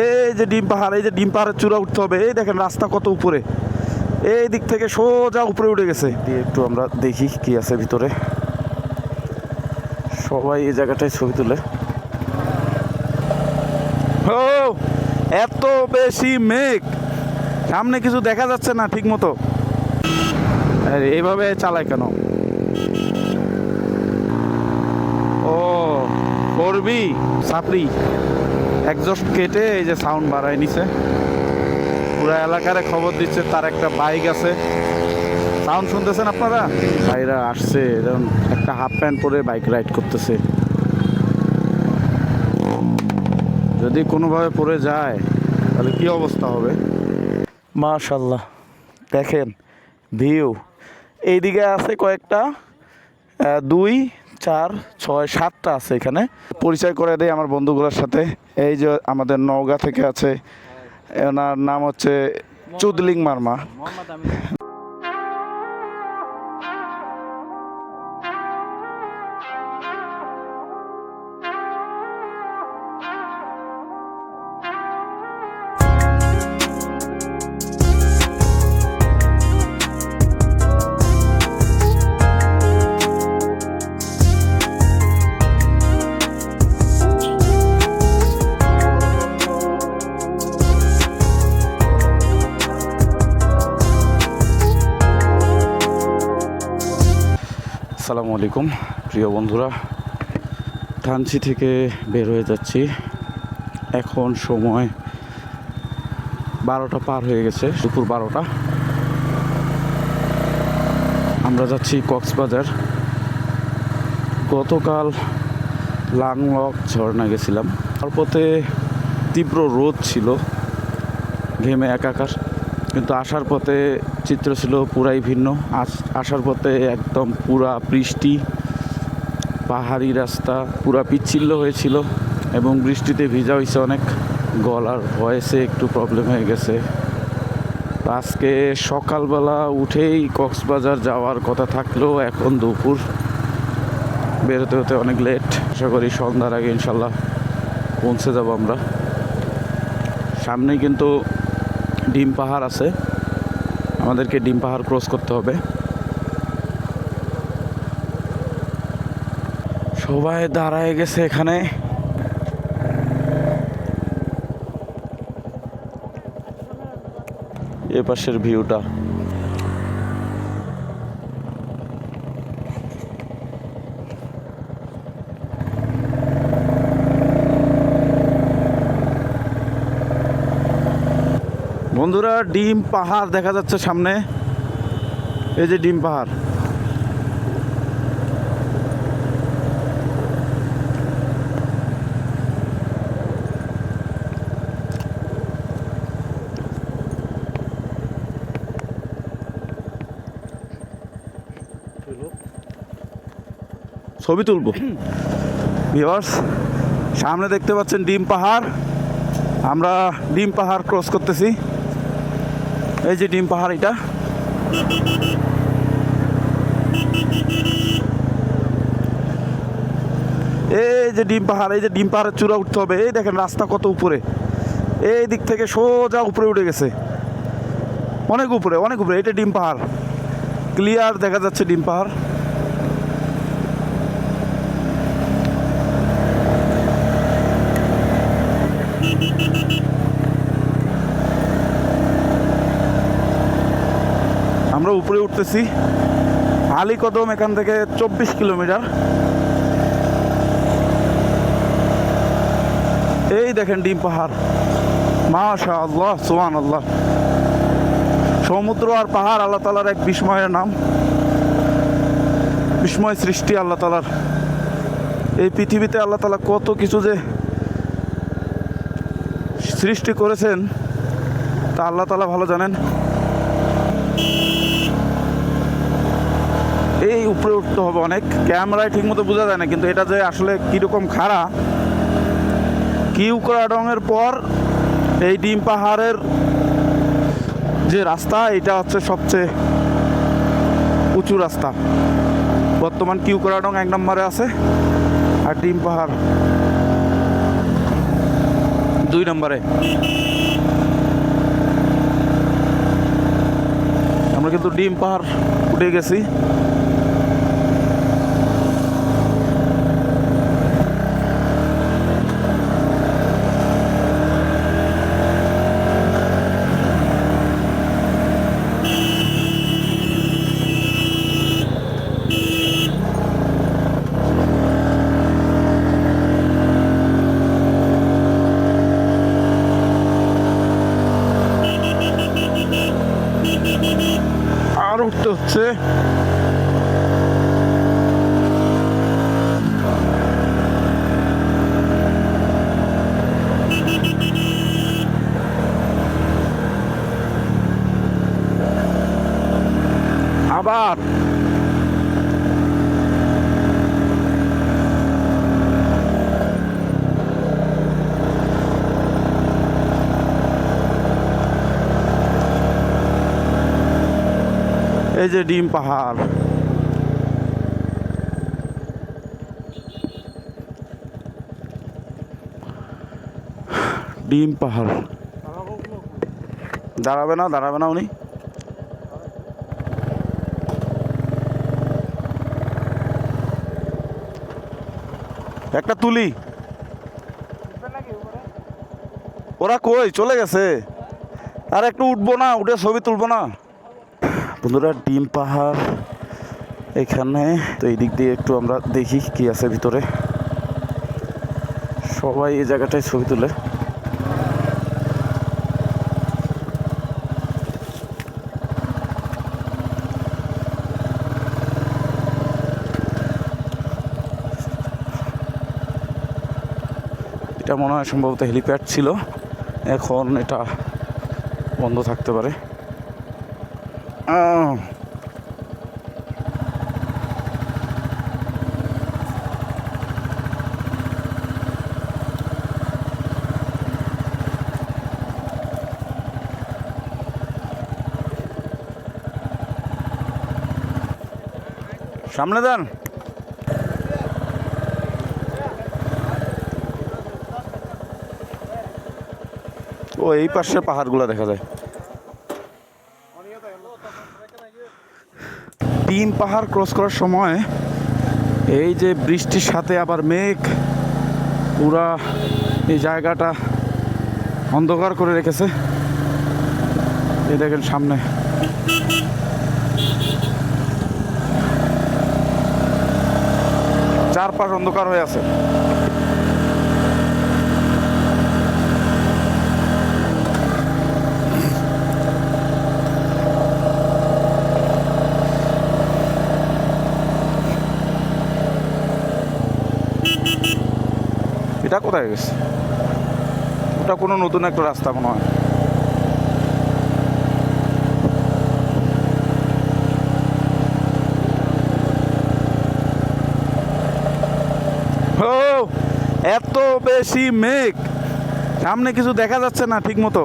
এই যে ডিম পাহাড়, এই যে ডিম পাহাড়ের চূড়া উঠতে হবে। এই দেখেন রাস্তা কত উপরে। এই দিক থেকে সোজা উপরে উঠে গেছে। দিয়ে একটু আমরা দেখি কি আছে ভিতরে। সবাই এই জায়গাটায় ছবি তুলে। ও, এত বেশি মেঘ। সামনে কিছু দেখা যাচ্ছে না ঠিক মতো এইভাবে চালায় কেন? ও করবি সাপড়ি। একজস্ট কেটে এই যে সাউন্ড বাড়ায় নিছে। পুরো এলাকারে খবর দিচ্ছে, তার একটা বাইক আছে। সাউন্ড শুনতেছেন আপনারা? ভাইরা আসছে এরকম একটা হাফ প্যান্ট পরে বাইক রাইড করতেছে। যদি কোনোভাবে পড়ে যায়, তাহলে কি অবস্থা হবে? মাশাল্লাহ দেখেন ভিউ এইদিকে আছে কয়েকটা দুই চার, ছয়, সাতটা আছে এখানে। পরিচয় করে দেয় আমার বন্ধুগুলোর সাথে। এই যে আমাদের নওগাঁ থেকে আছে ওনার নাম হচ্ছে চুদলিং মার্মা। আসসালামু আলাইকুম, প্রিয় বন্ধুরা। থানচি থেকে বের হয়ে যাচ্ছি। এখন সময় বারোটা পার হয়ে গেছে, দুপুর বারোটা। আমরা যাচ্ছি কক্সবাজার। গতকাল লাংলক ঝর্ণা গেছিলাম। তারপথে তীব্র রোদ ছিল, ঘেমে একাকার। কিন্তু আসার পথে চিত্র ছিল পুরাই ভিন্ন। আস- আসার পথে একদম পুরা বৃষ্টি, পাহাড়ি রাস্তা, পুরা পিচ্ছিল্য হয়েছিল এবং বৃষ্টিতে ভিজা হয়েছে অনেক। গলার ভয়েসে একটু প্রবলেম হয়ে গেছে। আজকে সকালবেলা উঠেই কক্সবাজার যাওয়ার কথা থাকলেও এখন দুপুর। বেরোতে হতে অনেক লেট আশা করি সন্ধ্যার আগে ইনশাল্লাহ পৌঁছে যাব আমরা। সামনেই কিন্তু ডিম পাহাড় আছে। আমাদেরকে ডিম পাহাড় ক্রস করতে হবে। সবাই দাঁড়ায় গেছে এখানে। এ পাশের ভিউটা। বন্ধুরা, ডিম পাহাড় দেখা যাচ্ছে সামনে। এই যে ডিম পাহাড়। ছবি তুলবো। ভিওর্স সামনে দেখতে পাচ্ছেন ডিম পাহাড়। আমরা ডিম পাহাড় ক্রস করতেছি। এই যে ডিম পাহাড় এটা। এই যে ডিম পাহাড়, এই যে ডিম পাহাড়ের চূড়া উঠতে হবে। এই দেখেন রাস্তা কত উপরে। এই দিক থেকে সোজা উপরে উঠে গেছে। অনেক উপরে অনেক উপরে। এটা ডিম পাহাড়। ক্লিয়ার দেখা যাচ্ছে ডিম পাহাড়। আমরা উপরে উঠতেছি। আলী কদম এখান থেকে চব্বিশ কিলোমিটার। এই দেখেন ডিম পাহাড়। মাশা আল্লাহ সুহান আল্লাহ সমুদ্র আর পাহাড় আল্লাহ তালার এক বিস্ময়ের নাম। বিস্ময় সৃষ্টি আল্লাহ তালার এই পৃথিবীতে আল্লাহ তালা কত কিছু যে সৃষ্টি করেছেন, তা আল্লাহ তালা ভালো জানেন। এই উপরে উঠতে হবে অনেক। ক্যামেরায় ঠিক মতো বোঝা যায় না, কিন্তু এটা যে আসলে কীরকম খাড়া। কিউকরাডংয়ের পর এই ডিম পাহাড়ের যে রাস্তা, এটা হচ্ছে সবচেয়ে উঁচু রাস্তা। বর্তমান কিউ কিউকরাডং এক নম্বরে আছে আর ডিম পাহাড় দুই নম্বরে। কিন্তু ডিম পাহাড় উঠে গেছি আর উঠতে হচ্ছে আবার এই যে ডিম পাহাড়। ডিম পাহাড়। দাঁড়াবে না দাঁড়াবে না উনি। একটা তুলি। ওরা কই? চলে গেছে। আর একটু উঠবো না, উঠে ছবি তুলবো না। বন্ধুরা ডিম পাহাড় এখানে। তো এই দিক দিয়ে একটু আমরা দেখি কি আছে ভিতরে। সবাই এই জায়গাটায় ছবি তুলে। এটা মনে হয় সম্ভবত হেলিপ্যাড ছিল। এখন এটা বন্ধ থাকতে পারে। সামনে দেন। ও এই পাশে পাহাড়গুলো দেখা যায়। তিন পাহাড় ক্রস করার সময় এই যে বৃষ্টির সাথে আবার মেঘ, পুরা এই জায়গাটা অন্ধকার করে রেখেছে। এই দেখেন সামনে। চারপাশ অন্ধকার হয়ে আছে। এটা কোথায় গেছে? ওটা কোনো নতুন একটা রাস্তা মনে হয়। এত বেশি মেঘ। সামনে কিছু দেখা যাচ্ছে না ঠিক মতো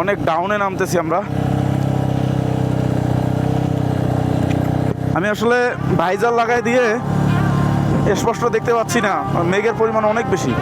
অনেক ডাউনে নামতেছি আমরা। আমি আসলে ভাইজাল লাগাই দিয়ে স্পষ্ট দেখতে পাচ্ছি না। মেঘের পরিমাণ অনেক বেশি।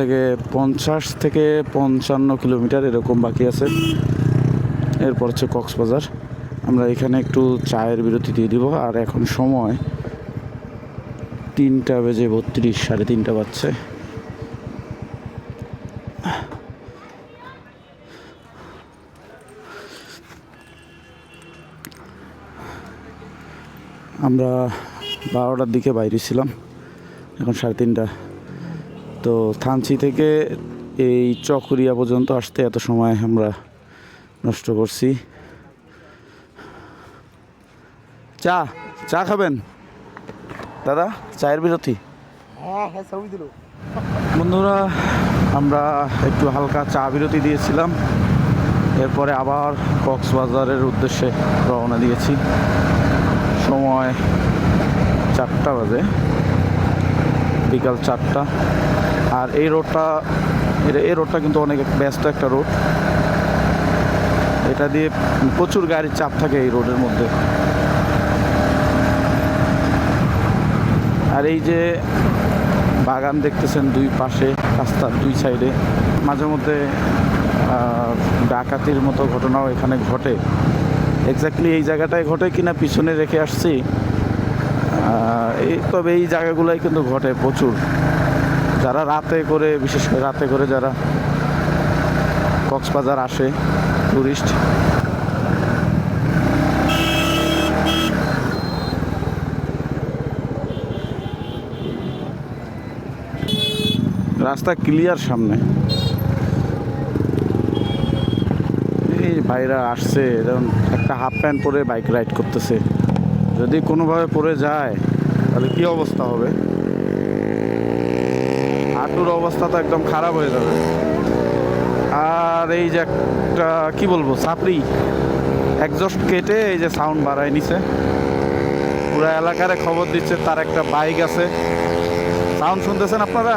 থেকে পঞ্চাশ থেকে পঞ্চান্ন কিলোমিটার এরকম বাকি আছে। এরপর হচ্ছে কক্সবাজার। আমরা এখানে একটু চায়ের বিরতি দিয়ে দিব। আর এখন সময় তিনটা বেজে বত্রিশ, সাড়ে তিনটা বাজছে। আমরা বারোটার দিকে বাইরে ছিলাম। এখন সাড়ে তিনটা। তো থানচি থেকে এই চকরিয়া পর্যন্ত আসতে এত সময় আমরা নষ্ট করছি। চা চা খাবেন? দাদা চায়ের বিরতি? হ্যাঁ হ্যাঁ বন্ধুরা আমরা একটু হালকা চা বিরতি দিয়েছিলাম। এরপরে আবার কক্সবাজারের উদ্দেশ্যে রওনা দিয়েছি। সময় চারটা বাজে। বিকাল চারটা। আর এই রোডটা এই রোডটা কিন্তু অনেক ব্যস্ত একটা রোড। এটা দিয়ে প্রচুর গাড়ির চাপ থাকে এই রোডের মধ্যে। আর এই যে বাগান দেখতেছেন দুই পাশে, রাস্তার দুই সাইডে। মাঝে মধ্যে ডাকাতির মতো ঘটনাও এখানে ঘটে। এক্স্যাক্টলি এই জায়গাটায় ঘটে কিনা পিছনে রেখে আসছি। এই তবে এই জায়গাগুলোই কিন্তু ঘটে প্রচুর। যারা রাতে করে, বিশেষ করে রাতে করে যারা কক্সবাজার আসে টুরিস্ট রাস্তা ক্লিয়ার সামনে। এই ভাইরা আসছে যেমন একটা হাফ প্যান্ট পরে বাইক রাইড করতেছে। যদি কোনোভাবে পরে যায়, তাহলে কি অবস্থা হবে? অবস্থা তো একদম খারাপ হয়ে যাবে। আর এই যে একটা, কি বলব সাপড়ি একজস্ট কেটে এই যে সাউন্ড বাড়ায় নিছে। পুরো এলাকারে খবর দিচ্ছে, তার একটা বাইক আছে। সাউন্ড শুনতেছেন আপনারা?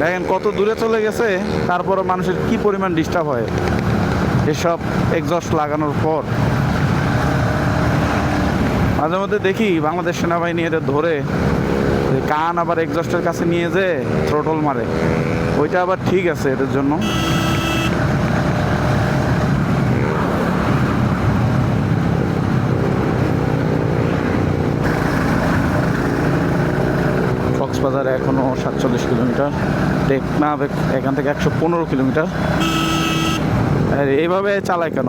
দেখেন কত দূরে চলে গেছে, তারপরে মানুষের কি পরিমাণ ডিস্টার্ব হয়। এসব এক্সস্ট লাগানোর পর। মাঝে মধ্যে দেখি বাংলাদেশ সেনাবাহিনী এদের ধরে কান আবার এক্সস্টের কাছে নিয়ে যে থ্রোটল মারে, ওইটা আবার ঠিক আছে এটার জন্য। কক্সবাজার এখনও সাতচল্লিশ কিলোমিটার, টেকনাফ এখান থেকে একশো পনেরো কিলোমিটার। আর এইভাবে চালায় কেন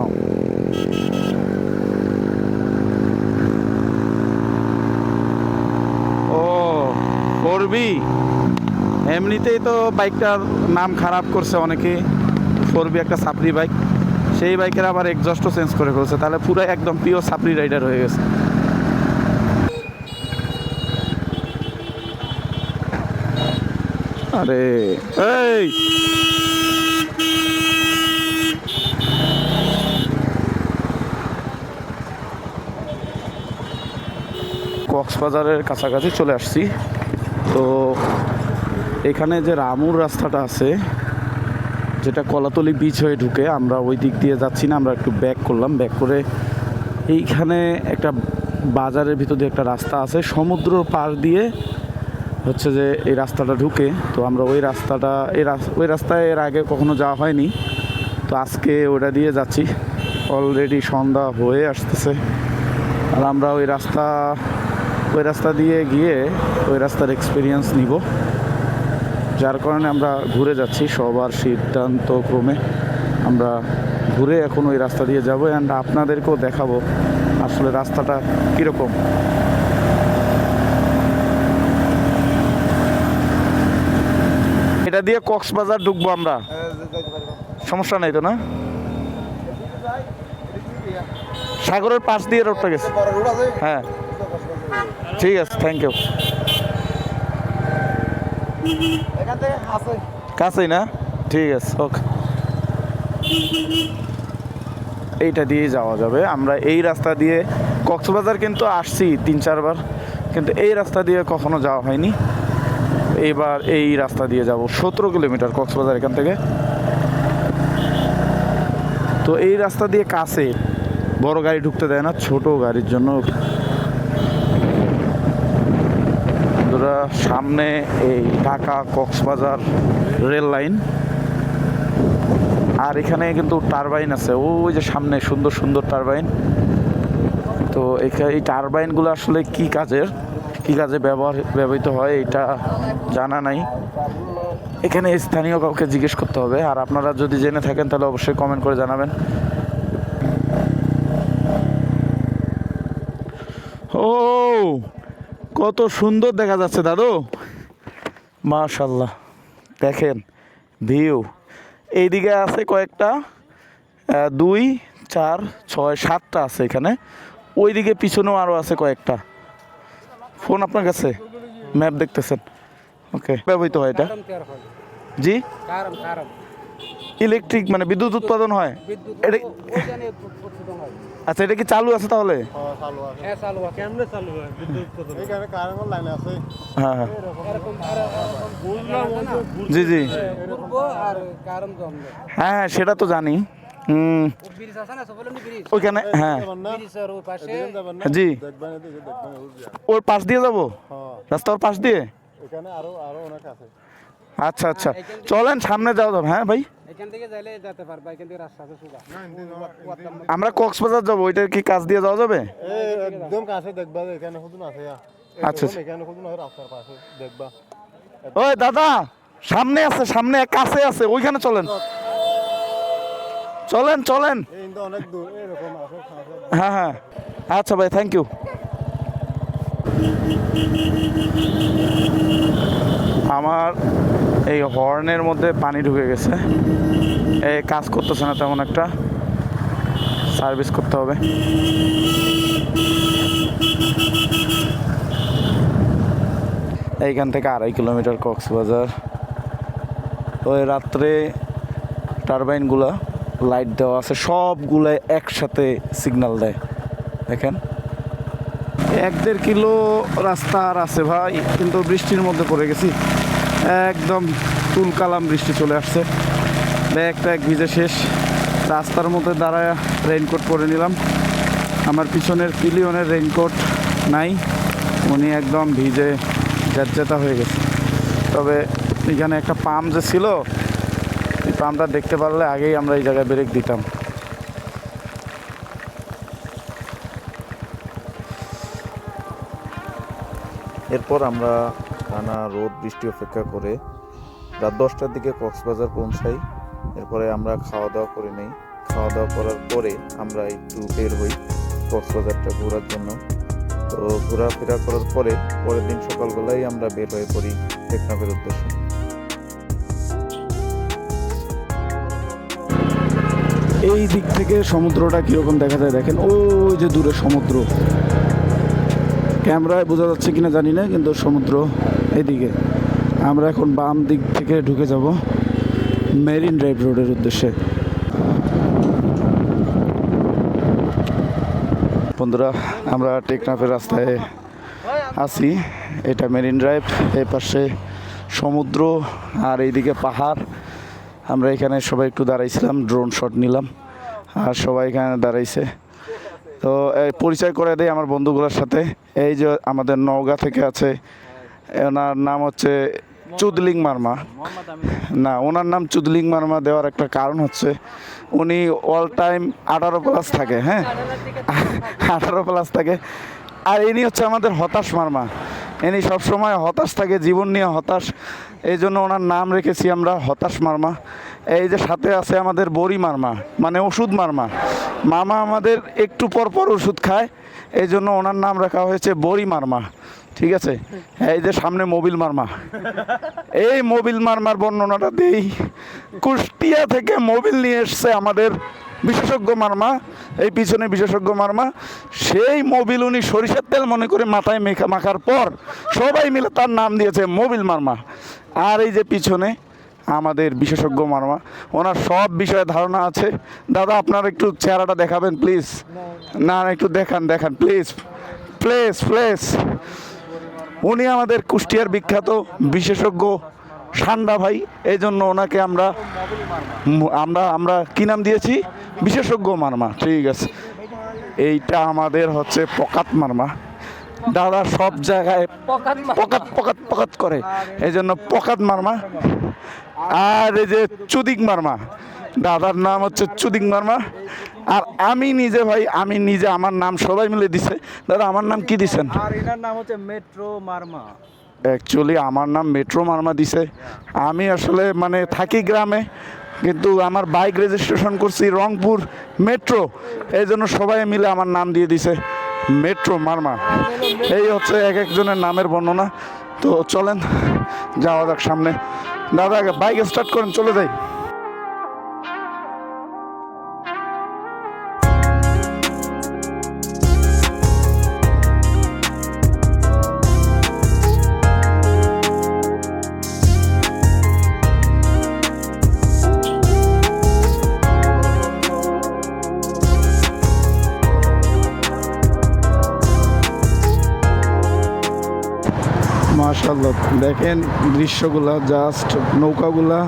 ও করবি এমনিতেই তো বাইকটার নাম খারাপ করছে অনেকে। ফোরবি একটা সাপড়ি বাইক সেই বাইকের আবার এক্সস্টও চেঞ্জ করে ফেলছে। তাহলে পুরো একদম পিওর সাপড়ি রাইডার হয়ে গেছে। আরে, এই! কক্সবাজারের কাছাকাছি চলে আসছি। তো এখানে যে রামুর রাস্তাটা আছে, যেটা কলাতলি বিচ হয়ে ঢুকে, আমরা ওই দিক দিয়ে যাচ্ছি না, আমরা একটু ব্যাক করলাম ব্যাক করে এইখানে একটা বাজারের ভিতর দিয়ে একটা রাস্তা আছে সমুদ্র পার দিয়ে হচ্ছে যে এই রাস্তাটা ঢুকে। তো আমরা ওই রাস্তাটা, এই ওই রাস্তায় এর আগে কখনো যাওয়া হয়নি। তো আজকে ওটা দিয়ে যাচ্ছি। অলরেডি সন্ধ্যা হয়ে আসতেছে। আর আমরা ওই রাস্তা ওই রাস্তা দিয়ে গিয়ে ওই রাস্তার এক্সপিরিয়েন্স নিব। যার কারণে আমরা ঘুরে যাচ্ছি সবার সিদ্ধান্ত ক্রমে আমরা ঘুরে এখন ওই রাস্তা দিয়ে যাব অ্যান্ড আপনাদেরকেও দেখাবো আসলে রাস্তাটা কীরকম। এটা দিয়ে কক্সবাজার ঢুকবো আমরা। সমস্যা নাই তো না? সাগরের পাশ দিয়ে রোডটা গেছে। হ্যাঁ। ঠিক আছে থ্যাংক ইউ কাছেই না? ঠিক আছে ওকে এইটা দিয়ে যাওয়া যাবে। আমরা এই রাস্তা দিয়ে কক্সবাজার কিন্তু আসছি তিন চারবার, কিন্তু এই রাস্তা দিয়ে কখনো যাওয়া হয়নি। এইবার এই রাস্তা দিয়ে যাব সতেরো কিলোমিটার কক্সবাজার এখান থেকে। তো এই রাস্তা দিয়ে কাছে বড় গাড়ি ঢুকতে দেয় না, ছোট গাড়ির জন্য বন্ধুরা সামনে এই ঢাকা কক্সবাজার রেল লাইন। আর এখানে কিন্তু টারবাইন আছে। ওই যে সামনে সুন্দর সুন্দর টারবাইন। তো এখা- এই টারবাইনগুলো আসলে কি কাজের? কি কাজে ব্যবহার, ব্যবহৃত হয় এটা জানা নাই। এখানে স্থানীয় কাউকে জিজ্ঞেস করতে হবে। আর আপনারা যদি জেনে থাকেন তাহলে অবশ্যই কমেন্ট করে জানাবেন। ও! কত সুন্দর দেখা যাচ্ছে দাদু। মাশাল্লাহ দেখেন ভিউ এইদিকে আছে কয়েকটা দুই চার ছয় সাতটা আছে এখানে। ওইদিকে পিছনেও আরও আছে কয়েকটা। ফোন আপনার কাছে? ম্যাপ দেখতেছেন। ওকে ব্যবহৃত হয় এটা। জি? ইলেকট্রিক মানে বিদ্যুৎ উৎপাদন হয়? এটা উৎপাদন হয়। আচ্ছা এটা কি চালু আছে তাহলে? হ্যাঁ চালু আছে। কেমনে চালু হয়? বিদ্যুৎ উৎপাদন। এইখানে কারেন্টের লাইন আছে। হ্যাঁ হ্যাঁ। এরকম এরকম জি জি। হ্যাঁ হ্যাঁ সেটা তো জানি। ওইখানে হ্যাঁ। জি। ওর পাশ দিয়ে যাব? হ্যাঁ। রাস্তার পাশ দিয়ে? এখানে আরও আরও অনেক আছে। আচ্ছা আচ্ছা। চলেন সামনে যাওয়া যাবে। হ্যাঁ ভাই? এখান থেকে যাইলে যেতে পারবা এখান থেকে রাস্তা আছে সুগা। আমরা কক্সবাজার যাব ওইটার কি কাজ দিয়ে যাওয়া যাবে? একদম কাছে দেখবা এখানে হুজুর আছে আচ্ছা, এখানে হুজুর আছে রাস্তার পাশে দেখবা। ওই দাদা সামনে আছে সামনে কাছে আছে ওইখানে চলেন। চলেন চলেন। অনেক দূর এরকম আছে কাছে। হ্যাঁ হ্যাঁ। আচ্ছা ভাই থ্যাংক ইউ আমার এই হর্নের মধ্যে পানি ঢুকে গেছে। এই কাজ করতেছে না তেমন একটা। সার্ভিস করতে হবে। এইখান থেকে আড়াই কিলোমিটার কক্সবাজার। ওই রাত্রে টারবাইনগুলো লাইট দেওয়া আছে সবগুলাই একসাথে সিগন্যাল দেয়। দেখেন। এক দেড় কিলো রাস্তা আর আছে ভাই, কিন্তু বৃষ্টির মধ্যে পড়ে গেছি। একদম তুলকালাম বৃষ্টি চলে আসছে। ব্যাগ ট্যাগ ভিজে শেষ। রাস্তার মধ্যে দাঁড়ায় রেইনকোট পরে নিলাম। আমার পিছনের পিলিয়নের রেইনকোট নাই। উনি একদম ভিজে জ্যাৎজেতা হয়ে গেছে। তবে এখানে একটা পাম্প যে ছিল, এই পাম্পটা দেখতে পারলে আগেই আমরা এই জায়গায় ব্রেক দিতাম। এরপর আমরা টানা রোদ, বৃষ্টি অপেক্ষা করে। রাত দশটার দিকে কক্সবাজার পৌঁছাই। এরপরে আমরা খাওয়া দাওয়া করে নেই। খাওয়া দাওয়া করার পরে আমরা একটু বের হই কক্সবাজারটা ঘোরার জন্য। তো ঘোরাফেরা করার পরে পরের দিন সকালবেলায় আমরা বের হয়ে পড়ি টেকনাফের উদ্দেশ্যে। এই দিক থেকে সমুদ্রটা কীরকম দেখা যায় দেখেন? ওই যে দূরে সমুদ্র। ক্যামেরায় বোঝা যাচ্ছে কিনা জানি না, কিন্তু সমুদ্র এইদিকে আমরা এখন বাম দিক থেকে ঢুকে যাব মেরিন ড্রাইভ রোডের উদ্দেশ্যে। বন্ধুরা, আমরা টেকনাফের রাস্তায় আছি। এটা মেরিন ড্রাইভ এই পাশে সমুদ্র আর এইদিকে পাহাড়। আমরা এখানে সবাই একটু দাঁড়াইছিলাম ড্রোন শট নিলাম আর সবাই এখানে দাঁড়াইছে। তো পরিচয় করে দেয় আমার বন্ধুগুলোর সাথে। এই যে আমাদের নওগাঁ থেকে আছে ওনার নাম হচ্ছে চুদলিং মার্মা। না ওনার নাম চুদলিং মার্মা দেওয়ার একটা কারণ হচ্ছে উনি অল টাইম আঠারো প্লাস থাকে হ্যাঁ? আঠারো প্লাস থাকে। আর ইনি হচ্ছে আমাদের হতাশ মার্মা। ইনি সবসময় হতাশ থাকে জীবন নিয়ে হতাশ। এই জন্য ওনার নাম রেখেছি আমরা হতাশ মার্মা। এই যে সাথে আছে আমাদের বড়ি মার্মা মানে ওষুধ মার্মা। মামা আমাদের একটু পর পর ওষুধ খায় এই জন্য ওনার নাম রাখা হয়েছে বড়ি মার্মা, ঠিক আছে? এই যে সামনে মোবিল মার্মা। এই মোবিল মার্মার বর্ণনাটা দেই। কুষ্টিয়া থেকে মোবিল নিয়ে এসছে আমাদের বিশেষজ্ঞ মার্মা, এই পিছনে বিশেষজ্ঞ মার্মা। সেই মোবিল উনি সরিষার তেল মনে করে মাথায় মেখা মাখার পর সবাই মিলে তার নাম দিয়েছে মোবিল মার্মা। আর এই যে পিছনে আমাদের বিশেষজ্ঞ মার্মা, ওনার সব বিষয়ে ধারণা আছে। দাদা, আপনার একটু চেহারাটা দেখাবেন প্লিজ না একটু দেখান দেখান প্লিজ প্লেস প্লেস উনি আমাদের কুষ্টিয়ার বিখ্যাত বিশেষজ্ঞ সান্ডা ভাই এই জন্য ওনাকে আমরা আমরা আমরা কি নাম দিয়েছি? বিশেষজ্ঞ মারমা, ঠিক আছে। এইটা আমাদের হচ্ছে পকাত মারমা। দাদা সব জায়গায় পকাত পকাত পকাত পকাত করে। এই জন্য পকাত মারমা। আর এই যে চুদিক মারমা। দাদার নাম হচ্ছে চুদিক মারমা। আর আমি নিজে ভাই আমি নিজে আমার নাম সবাই মিলে দিছে। দাদা আমার নাম কি দিছেন? আর এনার নাম হচ্ছে মেট্রো মার্মা। অ্যাকচুয়ালি আমার নাম মেট্রো মার্মা দিছে। আমি আসলে মানে থাকি গ্রামে কিন্তু আমার বাইক রেজিস্ট্রেশন করছি রংপুর মেট্রো। এই জন্য সবাই মিলে আমার নাম দিয়ে দিছে। মেট্রো মার্মা। এই হচ্ছে এক একজনের নামের বর্ণনা। তো চলেন, যাওয়া যাক সামনে। দাদা বাইক স্টার্ট করেন, চলে যাই। মাশাল্লাহ দেখেন দৃশ্যগুলা জাস্ট নৌকাগুলা,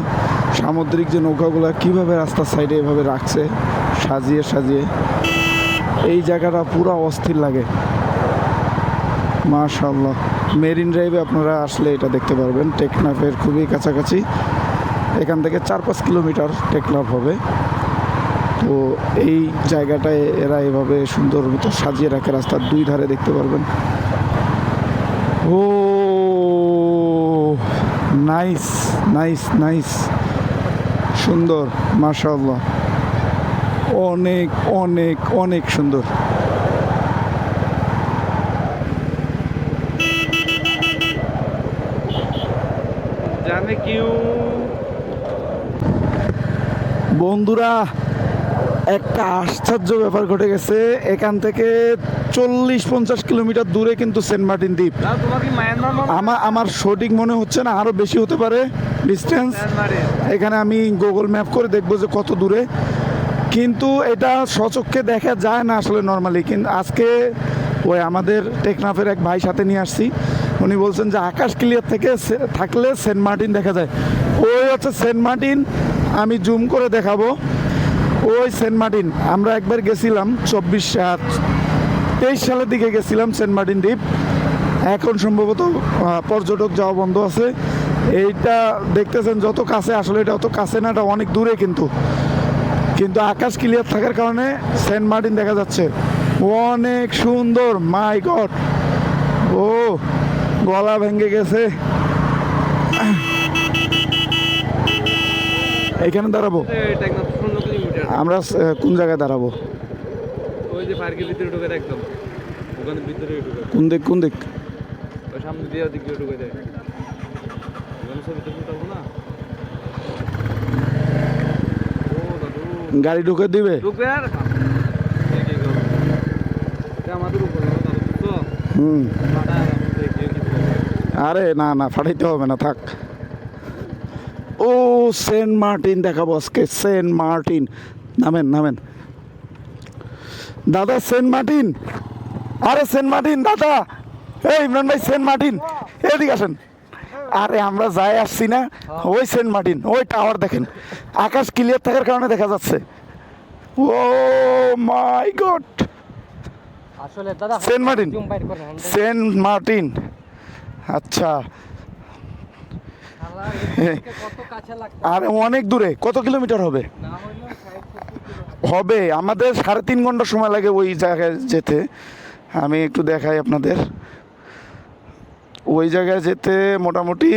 সামুদ্রিক যে নৌকাগুলা কীভাবে রাস্তার সাইডে এভাবে রাখছে, সাজিয়ে সাজিয়ে। এই জায়গাটা পুরো অস্থির লাগে। মাশাল্লাহ মেরিন ড্রাইভে আপনারা আসলে এটা দেখতে পারবেন। টেকনাফের খুবই কাছাকাছি। এখান থেকে চার পাঁচ কিলোমিটার টেকনাফ হবে। তো এই জায়গাটায় এরা এভাবে সুন্দর মতো সাজিয়ে রাখে, রাস্তার দুই ধারে দেখতে পারবেন। ও নাইস নাইস নাইস সুন্দর, মাশাআল্লাহ। অনেক অনেক অনেক সুন্দর। বন্ধুরা, একটা আশ্চর্য ব্যাপার ঘটে গেছে। এখান থেকে চল্লিশ পঞ্চাশ কিলোমিটার দূরে কিন্তু সেন্ট মার্টিন দ্বীপ। আমার আমার সঠিক মনে হচ্ছে না আরও বেশি হতে পারে ডিস্টেন্স এখানে আমি গুগল ম্যাপ করে দেখব যে কত দূরে। কিন্তু এটা সচক্ষে দেখা যায় না আসলে নর্মালি কিন্তু আজকে ওই আমাদের টেকনাফের এক ভাই সাথে নিয়ে আসছি। উনি বলছেন যে আকাশ ক্লিয়ার থেকে থাকলে সেন্ট মার্টিন দেখা যায়। ওই হচ্ছে সেন্ট মার্টিন আমি জুম করে দেখাবো। ওই সেন্ট মার্টিন আমরা একবার গেছিলাম চব্বিশ তেইশ সালের দিকে গেছিলাম সেন্ট মার্টিন দ্বীপ। এখন সম্ভবত পর্যটক যাওয়া বন্ধ আছে। এইটা দেখতেছেন যত কাছে আসলে এটা অত কাছে না এটা অনেক দূরে কিন্তু। কিন্তু আকাশ ক্লিয়ার থাকার কারণে সেন্ট মার্টিন দেখা যাচ্ছে। অনেক সুন্দর মাই গড! ও গলা ভেঙে গেছে। এখানে দাঁড়াবো? আমরা কোন জায়গায় দাঁড়াবো? ওই ভিতরে ঢুকে দেয় একদম। ওখানে ভিতরে ঢুকে কোন দিক কোন দিক? ওই সামনে দিয়ে ঢুকে দেয়। ওখানে তো উঠাবো না। গাড়ি ঢুকে দিবে? ঢুকবে আর আমাদের উপরে? হুম। আরে না না ফাটাইতে হবে না থাক। ও সেন্ট মার্টিন দেখাবো আজকে সেন্ট মার্টিন। নামেন নামেন। দাদা সেন্ট মার্টিন। আরে সেন্ট মার্টিন দাদা। এই ইমরান ভাই সেন্ট মার্টিন। এদিকে আসেন। আরে আমরা যাই আসছি না। ওই সেন্ট মার্টিন ওই টাওয়ার দেখেন। আকাশ ক্লিয়ার থাকার কারণে দেখা যাচ্ছে। Oh my God. আসলে দাদা সেন্ট মার্টিন। Saint Martin. আচ্ছা। আর অনেক দূরে কত কিলোমিটার হবে না হইল ষাট সত্তর কিলো। হবে, আমাদের সাড়ে তিন ঘণ্টা সময় লাগে ওই জায়গায় যেতে। আমি একটু দেখাই আপনাদের। ওই জায়গায় যেতে মোটামুটি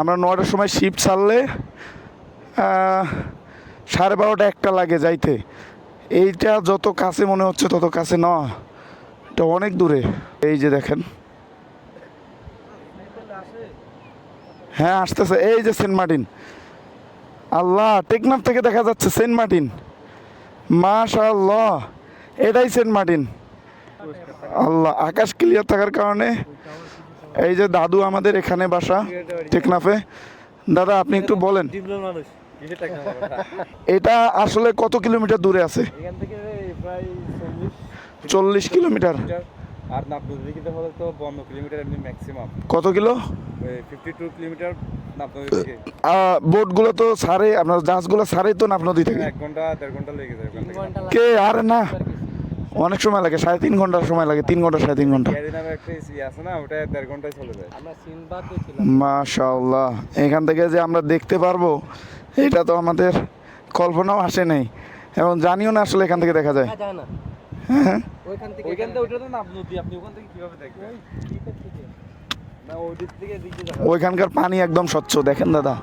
আমরা নটার সময় শিপ ছাড়লে সাড়ে বারোটা একটা লাগে যাইতে। এইটা যত কাছে মনে হচ্ছে তত কাছে না, এটা অনেক দূরে। এই যে দেখেন। হ্যাঁ আসতেছে। এই যে সেন্ট মার্টিন। আল্লাহ টেকনাফ থেকে দেখা যাচ্ছে সেন্ট মার্টিন। মাশাআল্লাহ এটাই সেন্ট মার্টিন। আল্লাহ আকাশ ক্লিয়ার থাকার কারণে এই যে দাদু আমাদের এখানে বাসা টেকনাফে। দাদা আপনি একটু বলেন? এটা আসলে কত কিলোমিটার দূরে আছে? চল্লিশ কিলোমিটার। আর নাপনদী দিকে হলে তো পনেরো কিলোমিটার এমনি ম্যাক্সিমাম কত কিলো? ফিফটি টু কিলোমিটার বোটগুলো তো সারে আপনার জাহাজগুলো সারেই তো নাপ নদী থেকে। এক ঘণ্টা দেড় ঘণ্টা লেগে যায় কে? আরে না। অনেক সময় লাগে সাড়ে তিন ঘণ্টা সময় লাগে তিন ঘণ্টা সাড়ে তিন ঘণ্টা। ইয়ে আছে না ওটা দেড় ঘন্টায় চলে যায়। আমরা সিনবাদ ছিলাম। মাশাআল্লাহ। এখান থেকে যে আমরা দেখতে পারব এটা তো আমাদের কল্পনাও আসে নাই। এবং জানিও না আসলে এখান থেকে দেখা যায়। না। হ্যাঁ? ওইখান থেকে ওইখান থেকে ওইটা আপনি ওখান থেকে কীভাবে দেখবেন? থেকে। না ওই দিক থেকে এদিক দিয়ে ওইখানকার পানি একদম স্বচ্ছ দেখেন দাদা।